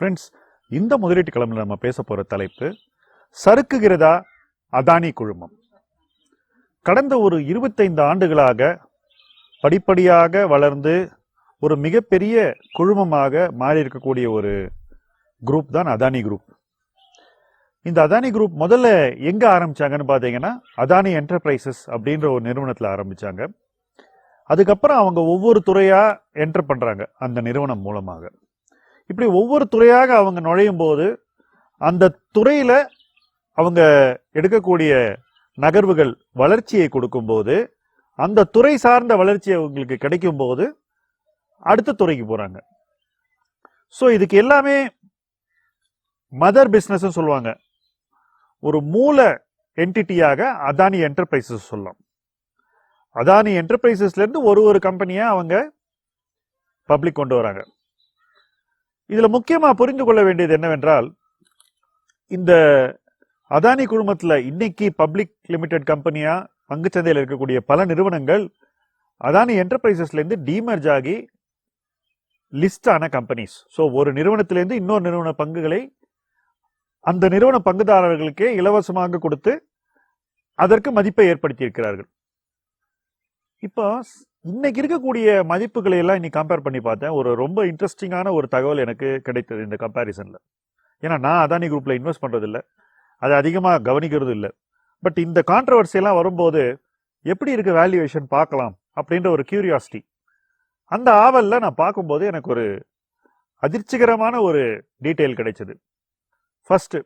Friends இந்த முதலீட்டு கிழமையில் நம்ம பேச போகிற தலைப்பு சறுக்குகிறதா அதானி குழுமம். கடந்த ஒரு இருபத்தைந்து ஆண்டுகளாக படிப்படியாக வளர்ந்து ஒரு மிகப்பெரிய குழுமமாக மாறி இருக்கக்கூடிய ஒரு குரூப் தான் அதானி குரூப் இந்த அதானி குரூப் முதல்ல எங்கே ஆரம்பித்தாங்கன்னு பார்த்தீங்கன்னா அதானி என்டர்பிரைசஸ் அப்படின்ற ஒரு நிறுவனத்தில் ஆரம்பிச்சாங்க. அதுக்கப்புறம் அவங்க ஒவ்வொரு துறையாக என்டர் பண்ணுறாங்க அந்த நிறுவனம் மூலமாக. இப்படி ஒவ்வொரு துறையாக அவங்க நுழையும் போது அந்த துறையில் அவங்க எடுக்கக்கூடிய நகர்வுகள் வளர்ச்சியை கொடுக்கும்போது அந்த துறை சார்ந்த வளர்ச்சி அவங்களுக்கு கிடைக்கும் போது அடுத்த துறைக்கு போகிறாங்க ஸோ இதுக்கு எல்லாமே மதர் பிஸ்னஸ்ன்னு சொல்லுவாங்க. ஒரு மூல என்டிட்டியாக அதானி என்டர்பிரைசஸ் சொல்லலாம். அதானி என்டர்பிரைசஸ்லேருந்து ஒரு ஒரு கம்பெனியாக அவங்க பப்ளிக் கொண்டு வராங்க. இதில் முக்கியமாக புரிந்து கொள்ள வேண்டியது என்னவென்றால் இந்த அதானி குழுமத்தில் இன்னைக்கு பப்ளிக் லிமிடெட் கம்பெனியாக பங்குச்சந்தையில் இருக்கக்கூடிய பல நிறுவனங்கள் அதானி என்டர்பிரைசஸ்லேருந்து டீமர்ஜ் ஆகி லிஸ்டான கம்பெனிஸ். ஸோ ஒரு நிறுவனத்திலேருந்து இன்னொரு நிறுவன பங்குகளை அந்த நிறுவன பங்குதாரர்களுக்கே இலவசமாக கொடுத்து அதற்கு மதிப்பை ஏற்படுத்தி இருக்கிறார்கள் இப்போ இன்னைக்கு இருக்கக்கூடிய மதிப்புகளை எல்லாம் இன்னைக்கு கம்பேர் பண்ணி பார்த்தேன். ஒரு ரொம்ப இன்ட்ரெஸ்டிங்கான ஒரு தகவல் எனக்கு கிடைத்தது இந்த கம்பேரிசனில் ஏன்னா நான் அதானி குரூப்பில் இன்வெஸ்ட் பண்ணுறதில்ல அதை அதிகமாக கவனிக்கிறது இல்லை. பட் இந்த கான்ட்ரவர்சியெல்லாம் வரும்போது எப்படி இருக்குது வேல்யூவேஷன் பார்க்கலாம் அப்படின்ற ஒரு கியூரியாசிட்டி அந்த ஆவலில் நான் பார்க்கும்போது எனக்கு ஒரு அதிர்ச்சிகரமான ஒரு டீட்டெயில் கிடைச்சது. ஃபஸ்ட்டு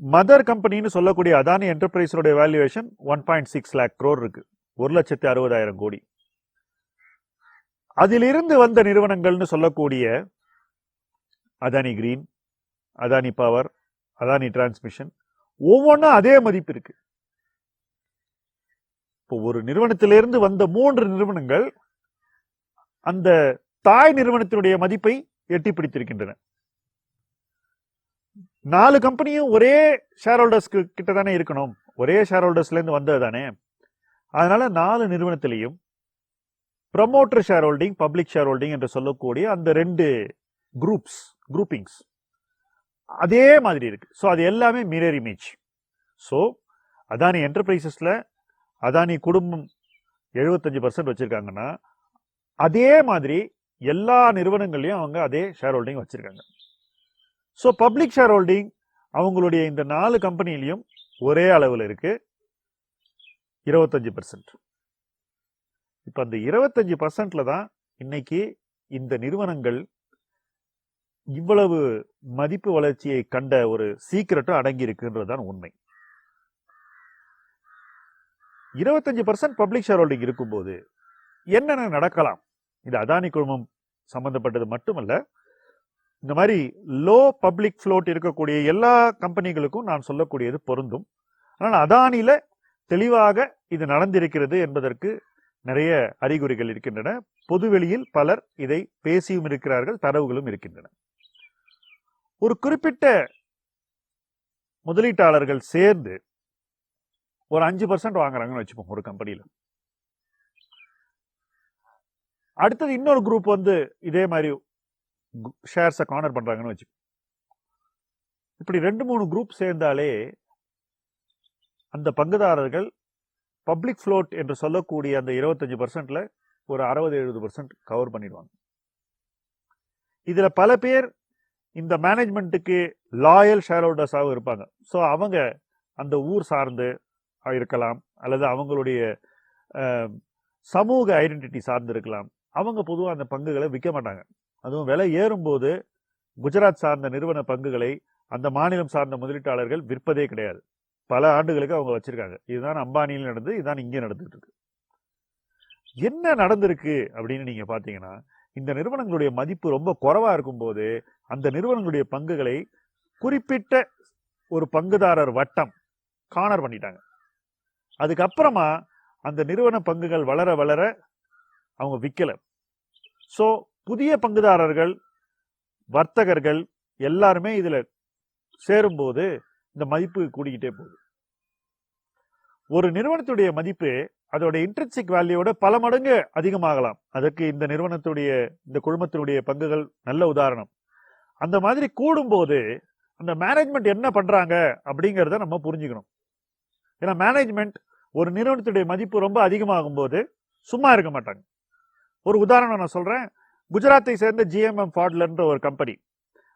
மதர் கம்பெனின்னு சொல்லக்கூடிய Adani என்டர்பிரைஸோட valuation one point six lakh crore இருக்குது ஒரு லட்சத்தி அறுபதாயிரம் கோடி. அதிலிருந்து வந்த நிறுவனங்கள்னு சொல்லக்கூடிய Adani green Adani power Adani transmission ஒவ்வொன்றும் அதே மதிப்பு இருக்கு. இப்போ ஒரு நிறுவனத்திலிருந்து வந்த மூன்று நிறுவனங்கள் அந்த தாய் நிறுவனத்தினுடைய மதிப்பை எட்டி பிடித்திருக்கின்றன. நாலு கம்பெனியும் ஒரே ஷேர் ஹோல்டர்ஸ்க்கு கிட்ட தானே இருக்கணும். ஒரே ஷேர் ஹோல்டர்ஸ்லேருந்து வந்தது தானே அதனால நாலு நிறுவனத்திலையும் promoter share holding public share holding என்று சொல்லக்கூடிய அந்த ரெண்டு குரூப்ஸ் குரூப்பிங்ஸ் அதே மாதிரி இருக்கு. ஸோ அது எல்லாமே மிரர் இமேஜ் ஸோ அதானி என்டர்பிரைசஸில் அதானி குடும்பம் எழுபத்தஞ்சு பர்சன்ட் வச்சுருக்காங்கன்னா அதே மாதிரி எல்லா நிறுவனங்கள்லையும் அவங்க அதே ஷேர் ஹோல்டிங் வச்சுருக்காங்க. ஸோ பப்ளிக் ஷேர் ஹோல்டிங் அவங்களுடைய இந்த நாலு கம்பெனிலையும் ஒரே அளவில் இருக்குது இருபத்தஞ்சி பர்சன்ட் இப்போ அந்த இருபத்தஞ்சு பர்சன்ட்ல தான் இன்னைக்கு இந்த நிறுவனங்கள் இவ்வளவு மதிப்பு வளர்ச்சியை கண்ட ஒரு சீக்கிரட்டும் அடங்கி இருக்குன்றதுதான் உண்மை. இருபத்தஞ்சு பர்சன்ட் பப்ளிக் ஷேர் ஹோல்டிங் இருக்கும்போது என்னென்ன நடக்கலாம்? இது அதானி குழுமம் சம்பந்தப்பட்டது மட்டுமல்ல இந்த மாதிரி லோ பப்ளிக் ஃப்ளோட் இருக்கக்கூடிய எல்லா கம்பெனிகளுக்கும் நான் சொல்லக்கூடியது பொருந்தும். ஆனால் அதானியில் தெளிவாக இது நடந்திருக்கிறது என்பதற்கு நிறைய அறிகுறிகள் இருக்கின்றன. பொதுவெளியில் பலர் இதை பேசியும் இருக்கிறார்கள் தரவுகளும் இருக்கின்றன. ஒரு குறிப்பிட்ட முதலீட்டாளர்கள் சேர்ந்து ஒரு அஞ்சு பர்சன்ட் வாங்குறாங்கன்னு வச்சுப்போம் ஒரு கம்பெனியில் அடுத்தது இன்னொரு குரூப் வந்து இதே மாதிரி ஷேர்ஸை கார்னர் பண்ணுறாங்கன்னு வச்சு இப்படி ரெண்டு மூணு குரூப் சேர்ந்தாலே அந்த பங்குதாரர்கள் பப்ளிக் ஃப்ளோட் என்று சொல்லக்கூடிய அந்த இருபத்தஞ்சு பர்சன்டில் ஒரு அறுபது எழுபது பர்சன்ட் கவர் பண்ணிடுவாங்க. இதில் பல பேர் இந்த மேனேஜ்மெண்ட்டுக்கு லாயல் ஷேர் ஹோல்டர்ஸாகவும் இருப்பாங்க. ஸோ அவங்க அந்த ஊர் சார்ந்து இருக்கலாம் அல்லது அவங்களுடைய சமூக ஐடென்டிட்டி சார்ந்து இருக்கலாம். அவங்க பொதுவாக அந்த பங்குகளை விற்க மாட்டாங்க. அதுவும் விலை ஏறும்போது குஜராத் சார்ந்த நிறுவன பங்குகளை அந்த மாநிலம் சார்ந்த முதலீட்டாளர்கள் விற்பதே கிடையாது. பல ஆண்டுகளுக்கு அவங்க வச்சுருக்காங்க. இதுதான் அம்பானியில் நடந்து இதுதான் இங்கே நடந்துகிட்டு இருக்கு என்ன நடந்திருக்கு அப்படின்னு நீங்கள் பார்த்தீங்கன்னா இந்த நிறுவனங்களுடைய மதிப்பு ரொம்ப குறைவா இருக்கும்போது அந்த நிறுவனங்களுடைய பங்குகளை குறிப்பிட்ட ஒரு பங்குதாரர் வட்டம் காணர் பண்ணிட்டாங்க. அதுக்கப்புறமா அந்த நிறுவன பங்குகள் வளர வளர அவங்க விற்கலை ஸோ புதிய பங்குதாரர்கள் வர்த்தகர்கள் எல்லாருமே இதில் சேரும்போது இந்த மதிப்பு கூடிக்கிட்டே போகுது. ஒரு நிறுவனத்துடைய மதிப்பு அதோட இன்ட்ரென்சிக் வேல்யூவோட பல மடங்கு அதிகமாகலாம். அதற்கு இந்த நிறுவனத்துடைய இந்த குழுமத்தினுடைய பங்குகள் நல்ல உதாரணம். அந்த மாதிரி கூடும்போது அந்த மேனேஜ்மெண்ட் என்ன பண்றாங்க அப்படிங்கிறத நம்ம புரிஞ்சுக்கணும். ஏன்னா மேனேஜ்மெண்ட் ஒரு நிறுவனத்துடைய மதிப்பு ரொம்ப அதிகமாகும் போது சும்மா இருக்க மாட்டாங்க. ஒரு உதாரணம் நான் சொல்றேன். குஜராத்தை சேர்ந்த ஜிஎம்எம் ஃபாட்லன்ற ஒரு கம்பெனி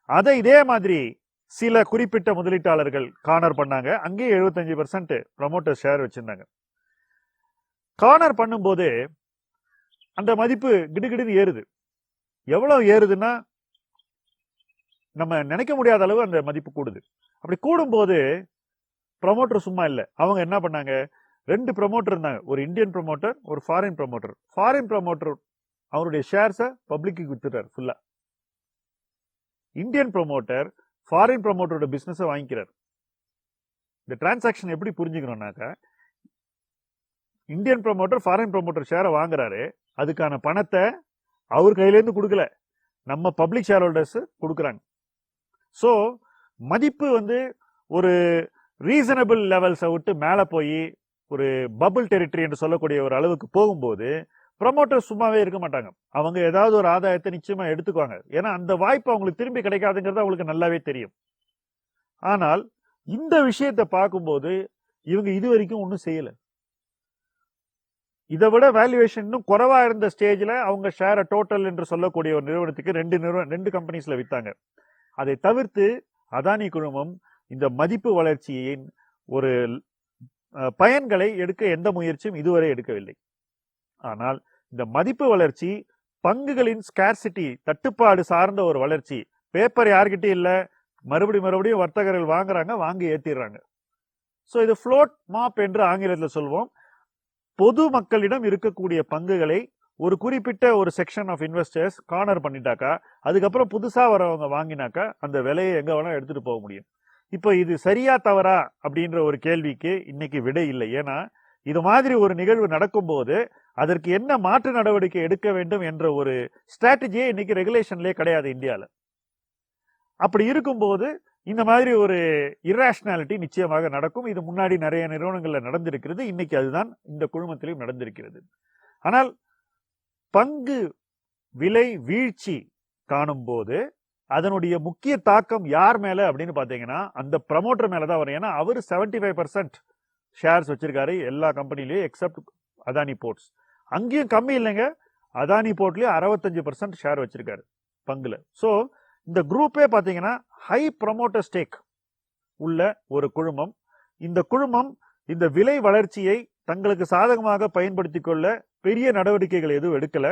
அதை இதே மாதிரி சில குறிப்பிட்ட முதலீட்டாளர்கள் கார்னர் பண்ணாங்க. அங்கேயே எழுபத்தஞ்சு பர்சன்ட் ப்ரமோட்டர் ஷேர் வச்சிருந்தாங்க. கார்னர் பண்ணும்போது அந்த மதிப்பு கிடுகிடுன்னு ஏறுது. எவ்வளவு ஏறுதுன்னா நம்ம நினைக்க முடியாத அளவு அந்த மதிப்பு கூடுது. அப்படி கூடும்போது ப்ரமோட்டர் சும்மா இல்லை. அவங்க என்ன பண்ணாங்க? ரெண்டு ப்ரமோட்டர் இருந்தாங்க. ஒரு இந்தியன் ப்ரமோட்டர் ஒரு ஃபாரின் ப்ரமோட்டர் ஃபாரின் ப்ரமோட்டர் அவருடைய ஷேர்ஸை பப்ளிக்கு வித்துட்டார் ஃபுல்லா இந்தியன் ப்ரமோட்டர் ஃபாரின் ப்ரமோட்டரோட பிஸ்னஸை வாங்கிக்கிறார். இந்த டிரான்சாக்ஷன் எப்படி புரிஞ்சுக்கணும்னாக்கா இந்தியன் ப்ரமோட்டர் ஃபாரின் ப்ரமோட்டர் ஷேரை வாங்குறாரு. அதுக்கான பணத்தை அவர் கையிலேருந்து கொடுக்கல. நம்ம பப்ளிக் ஷேர் ஹோல்டர்ஸ் கொடுக்குறாங்க. ஸோ மதிப்பு வந்து ஒரு ரீசனபிள் லெவல்ஸை விட்டு மேலே போய் ஒரு பபுள் டெரிட்டரி என்று சொல்லக்கூடிய ஒரு அளவுக்கு போகும்போது ப்ரமோட்டர் சும்மாவே இருக்க மாட்டாங்க. அவங்க ஏதாவது ஒரு ஆதாயத்தை நிச்சயமா எடுத்துக்குவாங்க. ஏன்னா அந்த வாய்ப்பு அவங்களுக்கு திரும்பி கிடைக்காதுங்கிறது அவங்களுக்கு நல்லாவே தெரியும். ஆனால் இந்த விஷயத்தை பார்க்கும்போது இவங்க இது வரைக்கும் ஒன்றும் செய்யல. இதை விட வேல்யூவேஷன் இன்னும் குறைவா இருந்த ஸ்டேஜ்ல அவங்க ஷேரை டோட்டல் என்று சொல்லக்கூடிய ஒரு நிறுவனத்துக்கு ரெண்டு நிறுவனம் ரெண்டு கம்பெனிஸில் விற்றாங்க அதை தவிர்த்து அதானி குழுமம் இந்த மதிப்பு வளர்ச்சியின் ஒரு பயன்களை எடுக்க எந்த முயற்சியும் இதுவரை எடுக்கவில்லை. ஆனால் இந்த மதிப்பு வளர்ச்சி பங்குகளின் ஸ்கேர்சிட்டி தட்டுப்பாடு சார்ந்த ஒரு வளர்ச்சி. பேப்பர் யார்கிட்டயும் இல்லை. மறுபடி மறுபடியும் வர்த்தகர்கள் வாங்குறாங்க வாங்கி ஏற்றிடுறாங்க ஸோ இது ஃப்ளோட் மாப் என்று ஆங்கிலத்தில் சொல்வோம். பொது மக்களிடம் இருக்கக்கூடிய பங்குகளை ஒரு குறிப்பிட்ட ஒரு செக்ஷன் ஆஃப் இன்வெஸ்டர்ஸ் கார்னர் பண்ணிட்டாக்கா அதுக்கப்புறம் புதுசாக வரவங்க வாங்கினாக்கா அந்த விலையை எங்கே வேணால் எடுத்துகிட்டு போக முடியும். இப்போ இது சரியா தவறா அப்படின்ற ஒரு கேள்விக்கு இன்னைக்கு விடை இல்லை. ஏன்னா இது மாதிரி ஒரு நிகழ்வு நடக்கும்போது அதற்கு என்ன மாற்று நடவடிக்கை எடுக்க வேண்டும் என்ற ஒரு ஸ்ட்ராட்டஜியே இன்னைக்கு ரெகுலேஷன்லேயே கிடையாது இந்தியாவில் அப்படி இருக்கும்போது இந்த மாதிரி ஒரு இராஷனாலிட்டி நிச்சயமாக நடக்கும். இது முன்னாடி நிறைய நிறுவனங்களில் நடந்திருக்கிறது. இன்னைக்கு அதுதான் இந்த குழுமத்திலையும் நடந்திருக்கிறது. ஆனால் பங்கு விலை வீழ்ச்சி காணும்போது அதனுடைய முக்கிய தாக்கம் யார் மேல அப்படின்னு பாத்தீங்கன்னா அந்த ப்ரமோட்டர் மேல தான் வரும். ஏன்னா அவர் 75% ஃபைவ் பர்சன்ட் ஷேர்ஸ் வச்சிருக்காரு. எல்லா கம்பெனிலையும் எக்ஸப்ட் அதானி போர்ட்ஸ் அங்கேயும் கம்மி இல்லைங்க. அதானி போர்ட்லேயும் அறுபத்தஞ்சு பர்சன்ட் ஷேர் வச்சிருக்காரு பங்குல. ஸோ இந்த குரூப்பே பார்த்தீங்கன்னா ஹை ப்ரமோட்டர் ஸ்டேக் உள்ள ஒரு குழுமம். இந்த குழுமம் இந்த விலை வளர்ச்சியை தங்களுக்கு சாதகமாக பயன்படுத்தி கொள்ள பெரிய நடவடிக்கைகள் எதுவும் எடுக்கல.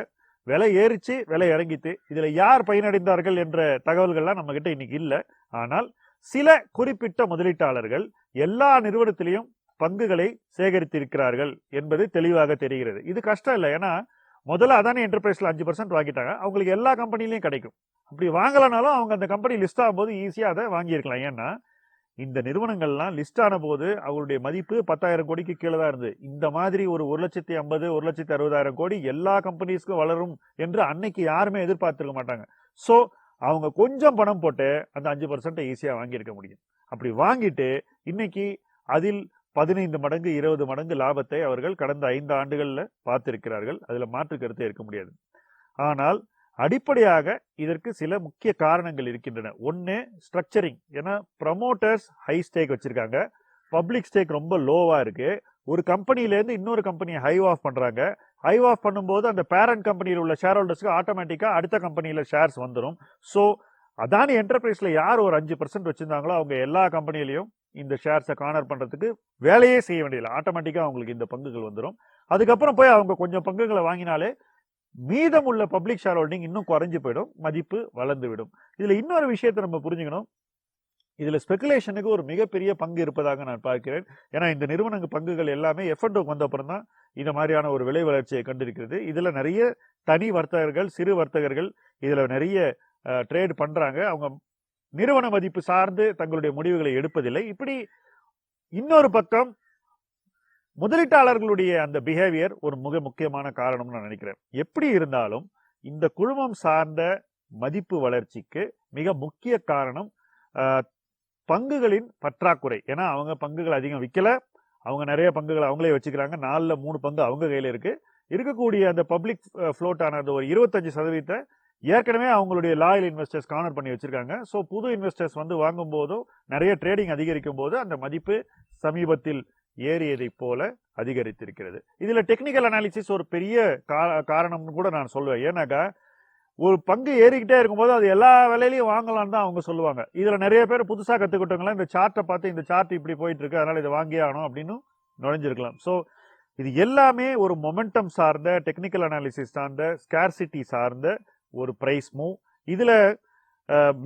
விலை ஏறிச்சு விலை இறங்கித்து இதில் யார் பயனடைந்தார்கள் என்ற தகவல்கள்லாம் நம்மக்கிட்ட இன்றைக்கி இன்னைக்கு ஆனால் சில குறிப்பிட்ட முதலீட்டாளர்கள் எல்லா நிறுவனத்திலையும் பங்குகளை சேகரித்திருக்கிறார்கள் என்பது தெளிவாக தெரிகிறது. இது கஷ்டம் இல்லை. ஏன்னா முதல்ல அதானே என்டர்பிரைஸில் அஞ்சு பர்சன்ட் வாங்கிட்டாங்க. அவங்களுக்கு எல்லா கம்பெனிலையும் கிடைக்கும். அப்படி வாங்கலனாலும் அவங்க அந்த கம்பெனி லிஸ்ட் ஆகும்போது ஈஸியாக அதை வாங்கியிருக்கலாம். ஏன்னா இந்த நிறுவனங்கள்லாம் லிஸ்ட் ஆன போது அவங்களுடைய மதிப்பு பத்தாயிரம் கோடிக்கு கீழே தான் இருந்தது. இந்த மாதிரி ஒரு ஒரு லட்சத்தி ஐம்பது ஒரு லட்சத்தி அறுபதாயிரம் கோடி எல்லா கம்பெனிஸ்க்கும் வளரும் என்று அன்னைக்கு யாருமே எதிர்பார்த்துருக்க மாட்டாங்க. ஸோ அவங்க கொஞ்சம் பணம் போட்டு அந்த அஞ்சு பர்சன்ட்டை ஈஸியாக வாங்கியிருக்க முடியும். அப்படி வாங்கிட்டு இன்னைக்கு அதில் பதினைந்து மடங்கு இருபது மடங்கு லாபத்தை அவர்கள் கடந்த ஐந்து ஆண்டுகளில் பார்த்திருக்கிறார்கள். அதில் மாற்று கருத்தே இருக்க முடியாது. ஆனால் அடிப்படையாக இதற்கு சில முக்கிய காரணங்கள் இருக்கின்றன. ஒன்று ஸ்ட்ரக்சரிங் ஏன்னா ப்ரமோட்டர்ஸ் ஹை ஸ்டேக் வச்சிருக்காங்க. பப்ளிக் ஸ்டேக் ரொம்ப லோவாக இருக்குது ஒரு கம்பெனிலேருந்து இன்னொரு கம்பெனியை ஹை ஆஃப் பண்ணுறாங்க ஹை ஆஃப் பண்ணும்போது அந்த பேரண்ட் கம்பெனியில் உள்ள ஷேர் ஹோல்டர்ஸ்க்கு ஆட்டோமேட்டிக்காக அடுத்த கம்பெனியில் ஷேர்ஸ் வந்துடும் ஸோ அதானி என்டர்பிரைஸில் யார் ஒரு அஞ்சு பர்சன்ட் வச்சுருந்தாங்களோ அவங்க எல்லா கம்பெனிலையும் இந்த ஷேர்ஸை கார்னர் பண்ணுறதுக்கு வேலையே செய்ய வேண்டியதில்லை. ஆட்டோமேட்டிக்காக அவங்களுக்கு இந்த பங்குகள் வந்துடும் அதுக்கப்புறம் போய் அவங்க கொஞ்சம் பங்குகளை வாங்கினாலே மீதம் உள்ள பப்ளிக் ஷேர் ஹோல்டிங் இன்னும் குறைஞ்சு போயிடும். மதிப்பு வளர்ந்து விடும். இதில் இன்னொரு விஷயத்தை நம்ம புரிஞ்சுக்கணும். இதில் ஸ்பெகுலேஷனுக்கு ஒரு மிகப்பெரிய பங்கு இருப்பதாக நான் பார்க்கிறேன். ஏன்னா இந்த நிறுவனங்க பங்குகள் எல்லாமே எஃப்என்டோக்கு வந்த அப்புறம் தான் இந்த மாதிரியான ஒரு விலை வளர்ச்சியை கண்டிருக்கிறது. இதில் நிறைய தனி வர்த்தகர்கள் சிறு வர்த்தகர்கள் இதில் நிறைய ட்ரேட் பண்ணுறாங்க அவங்க நிறுவன மதிப்பு சார்ந்து தங்களுடைய முடிவுகளை எடுப்பதில்லை. இப்படி இன்னொரு பக்கம் முதலீட்டாளர்களுடைய அந்த பிஹேவியர் ஒரு மிக முக்கியமான காரணம்னு நான் நினைக்கிறேன். எப்படி இருந்தாலும் இந்த குழுமம் சார்ந்த மதிப்பு வளர்ச்சிக்கு மிக முக்கிய காரணம் பங்குகளின் பற்றாக்குறை. ஏன்னா அவங்க பங்குகள் அதிகம் விற்கல அவங்க நிறைய பங்குகள் அவங்களே வச்சுக்கிறாங்க. நாலில் மூணு பங்கு அவங்க கையில் இருக்கு. இருக்கக்கூடிய அந்த பப்ளிக் ஃப்ளோட்டான அந்த ஒரு இருபத்தஞ்சு சதவீதத்தை ஏற்கனவே அவங்களுடைய லாயல் இன்வெஸ்டர்ஸ் கார்னர் பண்ணி வச்சிருக்காங்க. ஸோ புது இன்வெஸ்டர்ஸ் வந்து வாங்கும் போதும் நிறைய ட்ரேடிங் அதிகரிக்கும் போது அந்த மதிப்பு சமீபத்தில் ஏறியதைப் போல அதிகரித்திருக்கிறது. இதில் டெக்னிக்கல் அனாலிசிஸ் ஒரு பெரிய கா- காரணம்னு கூட நான் சொல்லுவேன் ஏன்னாக்கா ஒரு பங்கு ஏறிக்கிட்டே இருக்கும்போது அது எல்லா விலையிலையும் வாங்கலாம் தான் அவங்க சொல்லுவாங்க. இதில் நிறைய பேர் புதுசாக கற்றுக்கிட்டவங்களாம் இந்த சார்ட்டை பார்த்து இந்த சார்ட் இப்படி போயிட்டு இருக்கு அதனால இதை வாங்கியே ஆகணும் அப்படின்னு நுழைஞ்சிருக்கலாம். ஸோ இது எல்லாமே ஒரு மொமெண்டம் சார்ந்த டெக்னிக்கல் அனாலிசிஸ் சார்ந்த ஸ்கேர்சிட்டி சார்ந்த ஒரு ப்ரைஸ் மூவ் இதில்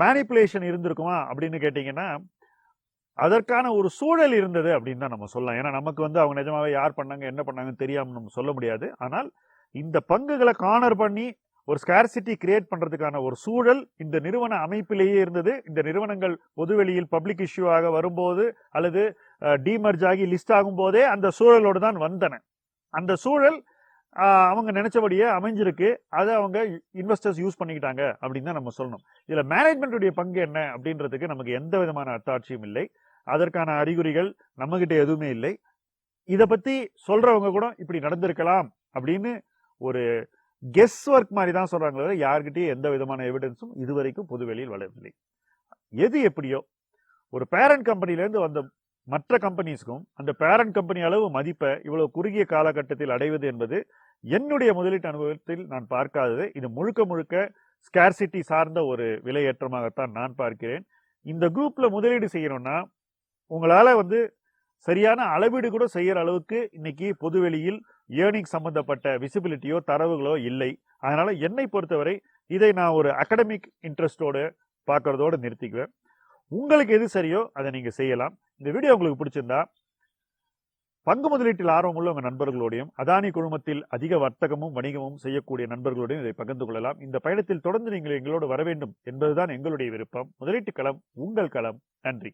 மேனிப்புலேஷன் இருந்திருக்குமா அப்படின்னு கேட்டிங்கன்னா அதற்கான ஒரு சூழல் இருந்தது அப்படின்னு தான் நம்ம சொல்லலாம். ஏன்னா நமக்கு வந்து அவங்க நிஜமாவே யார் பண்ணாங்க என்ன பண்ணாங்கன்னு தெரியாமல் நம்ம சொல்ல முடியாது. ஆனால் இந்த பங்குகளை கார்னர் பண்ணி ஒரு ஸ்கேர்சிட்டி கிரியேட் பண்ணுறதுக்கான ஒரு சூழல் இந்த நிறுவன அமைப்பிலேயே இருந்தது. இந்த நிறுவனங்கள் பொதுவெளியில் பப்ளிக் இஷ்யூவாக வரும்போது அல்லது டிமர்ஜ் ஆகி லிஸ்ட் ஆகும் போதே அந்த சூழலோடு தான் வந்தன. அந்த சூழல் அவங்க நினைச்சபடியே அமைஞ்சிருக்கு. அதை அவங்க இன்வெஸ்டர்ஸ் யூஸ் பண்ணிக்கிட்டாங்க அப்படின்னு தான் நம்ம சொல்லணும். இதில் மேனேஜ்மெண்ட்டுடைய பங்கு என்ன அப்படின்றதுக்கு நமக்கு எந்த விதமான அத்தாட்சியும் இல்லை. அதற்கான அறிகுறிகள் நம்மகிட்ட எதுவுமே இல்லை. இதை பற்றி சொல்கிறவங்க கூட இப்படி நடந்திருக்கலாம் அப்படின்னு ஒரு கெஸ் ஒர்க் மாதிரி தான் சொல்கிறாங்களே யார்கிட்டயும் எந்த விதமான எவிடன்ஸும் இதுவரைக்கும் பொதுவெளியில் வளரவில்லை. எது எப்படியோ ஒரு பேரண்ட் கம்பெனிலேருந்து வந்த மற்ற கம்பெனிஸ்க்கும் அந்த பேரண்ட் கம்பெனி அளவு மதிப்பை இவ்வளவு குறுகிய காலகட்டத்தில் அடைவது என்பது என்னுடைய முதலீட்டு அனுபவத்தில் நான் பார்க்காதது. இது முழுக்க முழுக்க ஸ்கேர்சிட்டி சார்ந்த ஒரு விலையேற்றமாகத்தான் நான் பார்க்கிறேன். இந்த குரூப்பில் முதலீடு செய்யணும்னா உங்களால் வந்து சரியான அளவீடு கூட செய்கிற அளவுக்கு இன்னைக்கு பொதுவெளியில் ஏர்னிங் சம்பந்தப்பட்ட விசிபிலிட்டியோ தரவுகளோ இல்லை. அதனால் என்னை பொறுத்தவரை இதை நான் ஒரு அகடமிக் இன்ட்ரெஸ்டோடு பார்க்கறதோட நிறுத்திக்குவேன். உங்களுக்கு எது சரியோ அதை நீங்கள் செய்யலாம். இந்த வீடியோ உங்களுக்கு பிடிச்சிருந்தா பங்கு முதலீட்டில் ஆர்வம் உள்ள உங்கள் நண்பர்களோடையும் அதானி குழுமத்தில் அதிக வர்த்தகமும் வணிகமும் செய்யக்கூடிய நண்பர்களோடையும் இதை பகிர்ந்து கொள்ளலாம். இந்த பயணத்தில் தொடர்ந்து நீங்கள் எங்களோடு வர வேண்டும் என்பதுதான் எங்களுடைய விருப்பம். முதலீட்டு களம் உங்கள் களம். நன்றி.